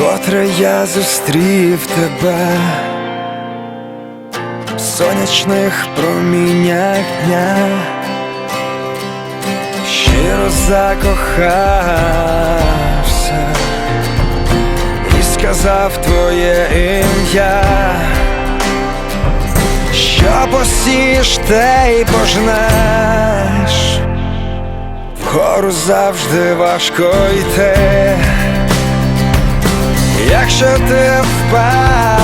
Вкотре я зустрів тебе в сонячних проміннях дня, щиро закохався і сказав твоє ім'я, що посієш, те й пожнеш, вгору завжди важко йти. Якщо ти впав,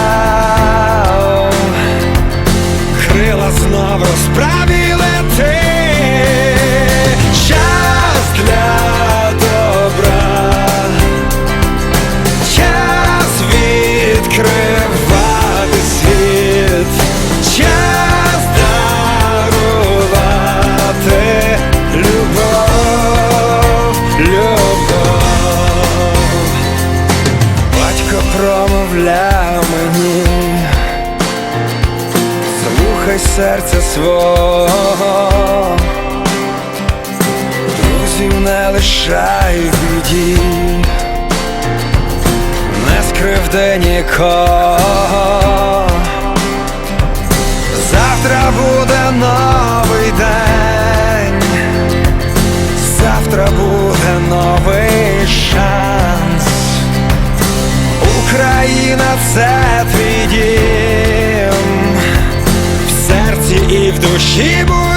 промовляв мені, слухай серця свого, друзів не лишай в біді, не скривди нікого. Завтра буде новий день, завтра буде це твій дім. В серці і в душі будь